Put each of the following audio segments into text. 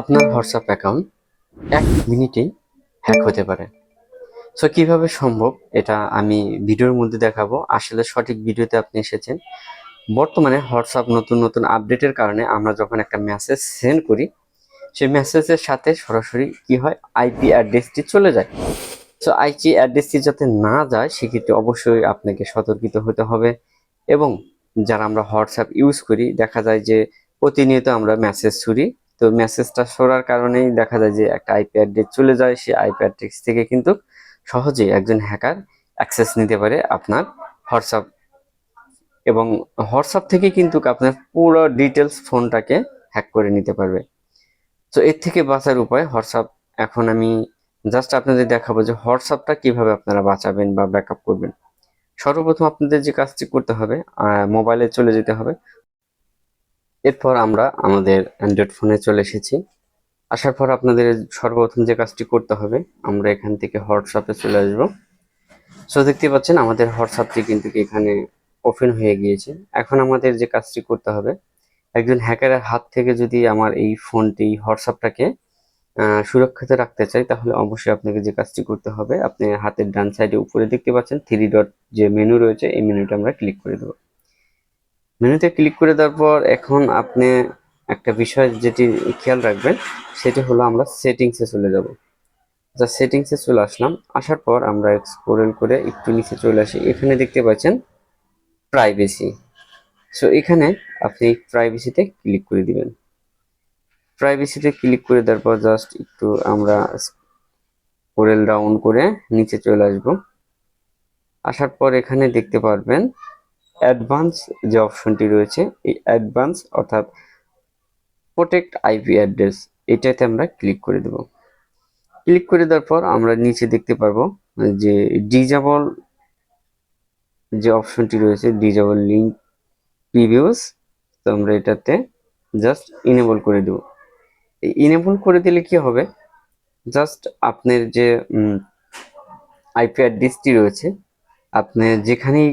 আপনার WhatsApp account এক মিনিটেই হ্যাক হতে পারে। সো কীভাবে সম্ভব? এটা আমি ভিডিওর মধ্যে দেখাবো। আসলে সঠিক ভিডিওতে আপনি এসেছেন। বর্তমানে হোয়াটসঅ্যাপ নতুন নতুন আপডেটের কারণে আমরা যখন একটা মেসেজ সেন্ড করি, সেই মেসেজের সাথে সরাসরি কি হয়? আইপি অ্যাড্রেসটি চলে যায়। সো আইপি অ্যাড্রেসটি যাতে না যায়, সেক্ষেত্রে অবশ্যই আপনাকে সতর্কিত হতে হবে। এবং যারা আমরা হোয়াটসঅ্যাপ ইউজ করি, দেখা যায় যে প্রতিনিয়ত আমরা মেসেজ ছুরি তো মেসেজটা সরার কারণেই দেখা যায় যে একটা আইপি অ্যাড্রেস চলে যায়। সেই আইপি অ্যাড্রেস থেকে কিন্তু সহজেই একজন হ্যাকার অ্যাক্সেস নিতে পারে আপনার হোয়াটসঅ্যাপ এবং হোয়াটসঅ্যাপ থেকে কিন্তু আপনার পুরো ডিটেলস ফোনটাকে হ্যাক করে নিতে পারবে। তো এর থেকে বাঁচার উপায় হোয়াটসঅ্যাপ এখন আমি জাস্ট আপনাদের দেখাবো যে হোয়াটসঅ্যাপটা কীভাবে আপনারা বাঁচাবেন বা ব্যাকআপ করবেন। সর্বপ্রথম আপনাদের যে কাজটি করতে হবে মোবাইলে চলে যেতে হবে। এরপর আমরা আমাদের অ্যান্ড্রয়েড ফোনে চলে এসেছি। আসার পর আপনাদের সর্বপ্রথম যে কাজটি করতে হবে, আমরা এখান থেকে হোয়াটসঅ্যাপে চলে আসব। সো দেখতে পাচ্ছেন, আমাদের হোয়াটসঅ্যাপটি কিন্তু এখানে ওপেন হয়ে গিয়েছে। এখন আমাদের যে কাজটি করতে হবে, একজন হ্যাকারের হাত থেকে যদি আমার এই ফোনটি হোয়াটসঅ্যাপটাকে সুরক্ষিত রাখতে চাই, তাহলে অবশ্যই আপনাকে যে কাজটি করতে হবে, আপনি হাতের ডান সাইডে উপরে দেখতে পাচ্ছেন থ্রি ডট যে মেনু রয়েছে, এই মেনুটা আমরা ক্লিক করে দেবো। মেনুতে ক্লিক করে দেওয়ার পর এখন আপনি একটা বিষয় যেটি খেয়াল রাখবেন, সেটি হলো আমরা সেটিংসে চলে যাব। যা সেটিংসে চলে আসলাম, আসার পর আমরা স্ক্রল করে একটু নিচে চলে আসি। এখানে দেখতে পাচ্ছেন প্রাইভেসি। সো, এখানে আপনি প্রাইভেসিতে ক্লিক করে দিবেন। প্রাইভেসিতে ক্লিক করে দেওয়ার পর জাস্ট একটু আমরা স্ক্রল ডাউন করে নিচে চলে আসব। আসার পর এখানে দেখতে পারবেন অ্যাডভান্স যে অপশনটি রয়েছে, এই অ্যাডভান্স অর্থাৎ প্রোটেক্ট আইপি অ্যাড্রেস, এটাতে আমরা ক্লিক করে দেব। ক্লিক করে দেওয়ার পর আমরা নিচে দেখতে পারব যে ডিজাবল যে অপশনটি রয়েছে, ডিজাবল লিঙ্ক প্রিভিউস তো আমরা এটাতে জাস্ট ইনেবল করে দেব। ইনেবল করে দিলে কি হবে? জাস্ট আপনার যে আইপি অ্যাড্রেসটি রয়েছে আপনি যেখানেই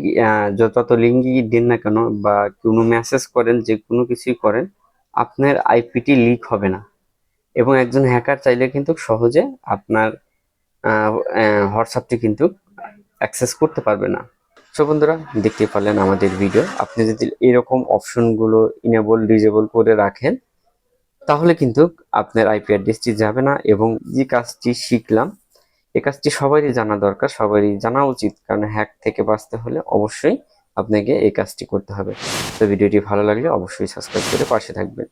যত লিঙ্কই দিন না কেন বা কোনো মেসেজ করেন, যে কোনো কিছুই করেন, আপনার আইপিটি লিক হবে না। এবং একজন হ্যাকার চাইলে কিন্তু সহজে আপনার হোয়াটসঅ্যাপটি কিন্তু অ্যাক্সেস করতে পারবে না। সো বন্ধুরা, দেখতে পারলেন আমাদের ভিডিও আপনি যদি এরকম অপশনগুলো ইনেবল ডিজেবল করে রাখেন, তাহলে কিন্তু আপনার আইপি অ্যাড্রেসটি যাবে না এবং যে কাজটি শিখলাম এই কাজটি সবারই জানা দরকার, সবারই জানা উচিত। কারণ হ্যাক থেকে বাঁচতে হলে অবশ্যই আপনাকে এই কাজটি করতে হবে। তো ভিডিওটি ভালো লাগলে অবশ্যই সাবস্ক্রাইব করে পাশে থাকবেন।